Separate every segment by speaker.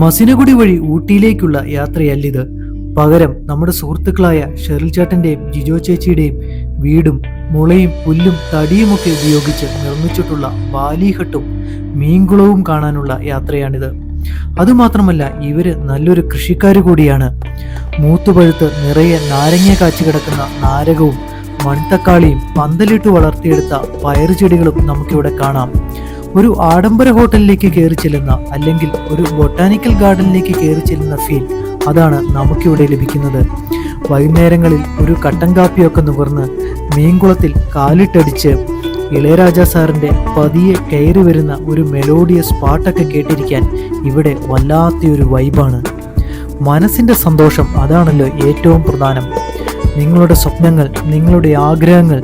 Speaker 1: മസിനഗുഡി വഴി ഊട്ടിയിലേക്കുള്ള യാത്രയല്ലിത്. പകരം നമ്മുടെ സുഹൃത്തുക്കളായ ഷെറിൽ ചേട്ടന്റെയും ജിജോ ചേച്ചിയുടെയും വീടും മുളയും പുല്ലും തടിയുമൊക്കെ ഉപയോഗിച്ച് നിർമ്മിച്ചിട്ടുള്ള ബാലിഹട്ടും മീൻകുളവും കാണാനുള്ള യാത്രയാണിത്. അതുമാത്രമല്ല ഇവർ നല്ലൊരു കൃഷിക്കാർ കൂടിയാണ്. മൂത്തുപഴുത്ത് നിറയെ നാരങ്ങ കാച്ചു കിടക്കുന്ന നാരകവും മൺതക്കാളിയും പന്തലിട്ട് വളർത്തിയെടുത്ത പയറു ചെടികളും നമുക്കിവിടെ കാണാം. ഒരു ആഡംബര ഹോട്ടലിലേക്ക് കയറി ചെല്ലുന്ന അല്ലെങ്കിൽ ഒരു ബൊട്ടാനിക്കൽ ഗാർഡനിലേക്ക് കയറി ചെല്ലുന്ന ഫീൽ അതാണ് നമുക്കിവിടെ ലഭിക്കുന്നത്. വൈകുന്നേരങ്ങളിൽ ഒരു കട്ടൻ കാപ്പിയൊക്കെ നുകർന്ന് മീൻകുളത്തിൽ കാലിട്ടടിച്ച് ഇളയരാജ സാറിന്റെ പതിയെ കയറി വരുന്ന ഒരു മെലോഡിയസ് പാട്ടൊക്കെ കേട്ടിരിക്കാൻ ഇവിടെ വല്ലാത്തൊരു വൈബാണ് മനസ്സിന്റെ സന്തോഷം അതാണല്ലോ ഏറ്റവും പ്രധാനം. നിങ്ങളുടെ സ്വപ്നങ്ങൾ നിങ്ങളുടെ ആഗ്രഹങ്ങൾ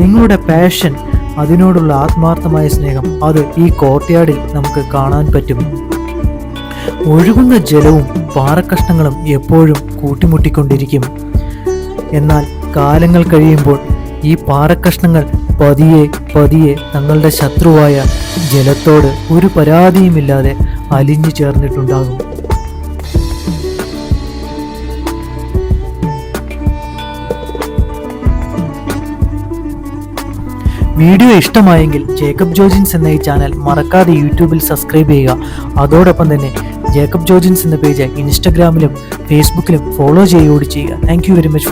Speaker 1: നിങ്ങളുടെ പാഷൻ അതിനോടുള്ള ആത്മാർത്ഥമായ സ്നേഹം അത് ഈ കോർട്ട്യാർഡിൽ നമുക്ക് കാണാൻ പറ്റും. ഒഴുകുന്ന ജലവും പാറക്കഷ്ണങ്ങളും എപ്പോഴും കൂട്ടിമുട്ടിക്കൊണ്ടിരിക്കും. എന്നാൽ കാലങ്ങൾ കഴിയുമ്പോൾ ഈ പാറക്കഷ്ണങ്ങൾ പതിയെ പതിയെ തങ്ങളുടെ ശത്രുവായ ജലത്തോട് ഒരു പരാതിയുമില്ലാതെ അലിഞ്ഞു ചേർന്നിട്ടുണ്ടാകും. വീഡിയോ ഇഷ്ടമായെങ്കിൽ ജേക്കബ് ജോർജിൻസ് എന്ന ഈ ചാനൽ മറക്കാതെ യൂട്യൂബിൽ സബ്സ്ക്രൈബ് ചെയ്യുക. അതോടൊപ്പം തന്നെ ജേക്കബ് ജോർജിൻസ് എന്ന പേജ് ഇൻസ്റ്റഗ്രാമിലും ഫേസ്ബുക്കിലും ഫോളോ ചെയ്യുകയോട് ചെയ്യുക. Thank very much